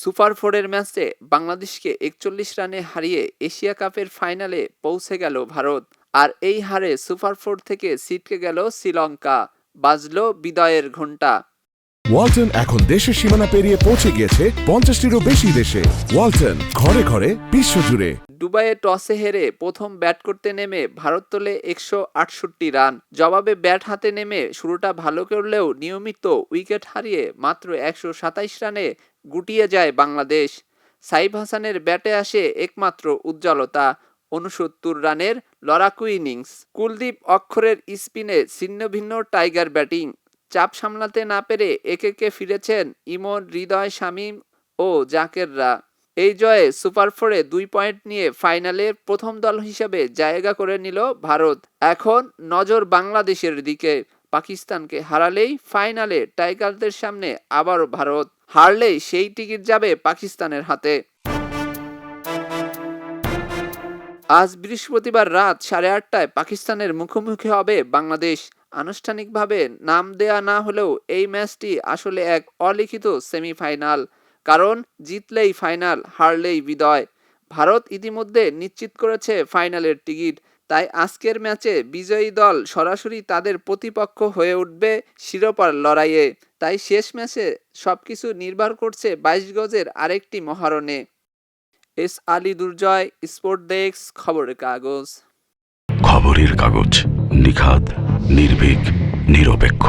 Super ফোরের ম্যাচে বাংলাদেশকে একচল্লিশ রানে হারিয়ে এশিয়া কাপের ফাইনালে পৌঁছে গেল ভারত। আর এই হারে সুপার ফোর থেকে ছিটকে গেল শ্রীলঙ্কা। বাজল বিদায়ের ঘণ্টা। ওয়ালটন এখন দেশের সীমানা পেরিয়ে পৌঁছে গিয়েছে পঞ্চাশটিরও বেশি দেশে। ওয়ালটন ঘরে ঘরে বিশ্বজুড়ে। দুবাইয়ে টসে হেরে প্রথম ব্যাট করতে নেমে ভারত তোলে একশো আটষট্টি রান। জবাবে ব্যাট হাতে নেমে শুরুটা ভালো করলেও নিয়মিত উইকেট হারিয়ে মাত্র একশো সাতাইশ রানে গুটিয়ে যায় বাংলাদেশ। সাইফ হাসানের ব্যাটে আসে একমাত্র উজ্জ্বলতা উনসত্তর রানের লড়াকু ইনিংস। কুলদীপ অক্ষরের স্পিনে ছিন্ন ভিন্ন টাইগার ব্যাটিং। চাপ সামলাতে না পেরে একে একে ফিরেছেন ইমন, হৃদয়, শামীম ও জাকেররা। এই জয়ে সুপার ফোরে দুই পয়েন্ট নিয়ে ফাইনালে প্রথম দল হিসেবে জায়গা করে নিল ভারত। এখন নজর বাংলাদেশের দিকে। পাকিস্তানকে হারালেই ফাইনালে টাইগারদের সামনে আবার ভারত। হারলেই সেই টিকিট যাবে পাকিস্তানের হাতে। আজ বৃহস্পতিবার রাত সাড়ে আটটায় পাকিস্তানের মুখোমুখি হবে বাংলাদেশ। আনুষ্ঠানিকভাবে নাম দেয়া না হলেও এই ম্যাচটি আসলে এক অলিখিত সেমিফাইনাল। কারণ জিতলেই ফাইনাল, হারলেই বিদয়। ভারত ইতিমধ্যে নিশ্চিত করেছে ফাইনালের টিকিট। তাই আজকের ম্যাচে বিজয়ী দল সরাসরি তাদের প্রতিপক্ষ হয়ে উঠবে শিরোপার লড়াইয়ে। তাই শেষ ম্যাচে সব কিছু নির্ভর করছে বাইশ গজের আরেকটি মহারণে। S Ali Durjoy, sport desk, খবরের কাগজ। খবরের কাগজ নিখাত নির্ভীক, নিরপেক্ষ।